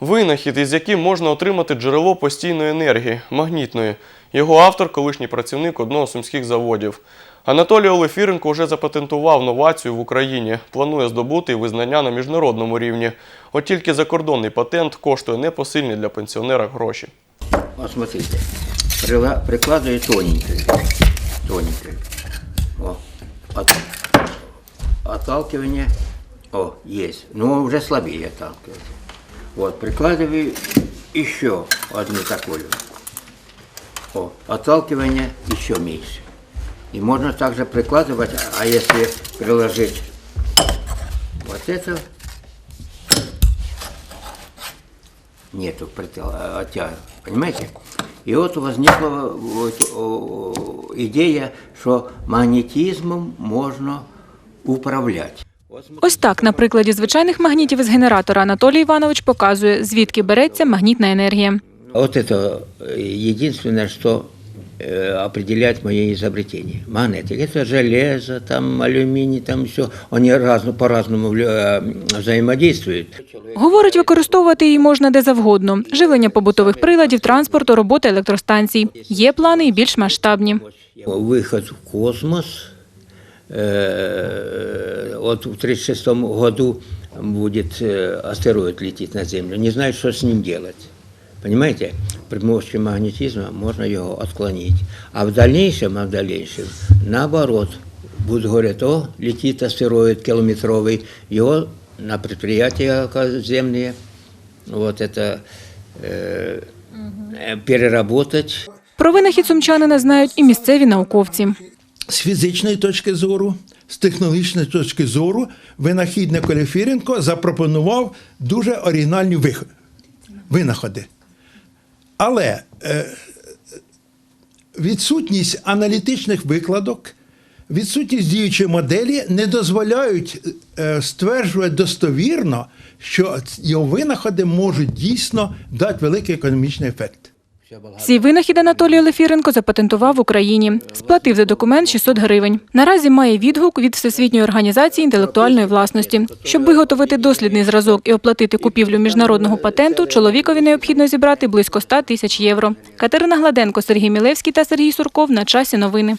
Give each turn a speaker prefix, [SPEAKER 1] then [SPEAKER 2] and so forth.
[SPEAKER 1] Винахід, із яким можна отримати джерело постійної енергії, магнітної. Його автор колишній працівник одного з сумських заводів. Анатолій Олефіренко вже запатентував новацію в Україні. Планує здобути і визнання на міжнародному рівні. От тільки закордонний патент коштує непосильні для пенсіонера гроші.
[SPEAKER 2] Вот смотрите, прикладываю тоненько, тоненько. О, от- отталкивание, о, есть, но уже слабее отталкивается. Вот, прикладываю еще одну такую. О, отталкивание еще меньше. И можно также прикладывать, а если приложить вот это, нету притя- оттяга, понимаете? И вот возникла вот, о, идея, что магнетизмом можно управлять.
[SPEAKER 3] Ось так, на прикладі звичайних магнітів із генератора Анатолій Іванович показує, звідки береться магнітна енергія.
[SPEAKER 2] Вот это э, единственное, что э, определяет мое изобретение. Магнетик. Это железо, там алюминий, там все. Они разно, по-разному влю- э, взаимодействуют.
[SPEAKER 3] Говорить, використовувати її можна де завгодно: живлення побутових приладів, транспорту, роботи електростанцій. Є плани і більш масштабні.
[SPEAKER 2] Выход в космос. э, Вот в 1936 году будет э, астероид лететь на Землю. Не знают, что с ним делать. Понимаете? При помощи магнетизма можно его отклонить. А в дальнейшем, а в дальнейшем, наоборот, будут говорить, о, летит астероид километровый, его на предприятия земные, вот это э, э, переработать,
[SPEAKER 3] Про винахід сумчанина знають і місцеві науковці.
[SPEAKER 4] з фізичної точки зору, з технологічної точки зору, винахідник Олефіренко запропонував дуже оригінальні винаходи. Але е, відсутність аналітичних викладок, відсутність діючої моделі не дозволяють е, стверджувати достовірно, що його винаходи можуть дійсно дати великий економічний ефект.
[SPEAKER 3] Свій винахід Анатолій Олефіренко запатентував в Україні. Сплатив за документ 600 гривень. Наразі має відгук від Всесвітньої організації інтелектуальної власності. Щоб виготовити дослідний зразок і оплатити купівлю міжнародного патенту, чоловікові необхідно зібрати близько 100 тисяч євро. Катерина Гладенко, Сергій Мілевський та Сергій Сурков на часі новини.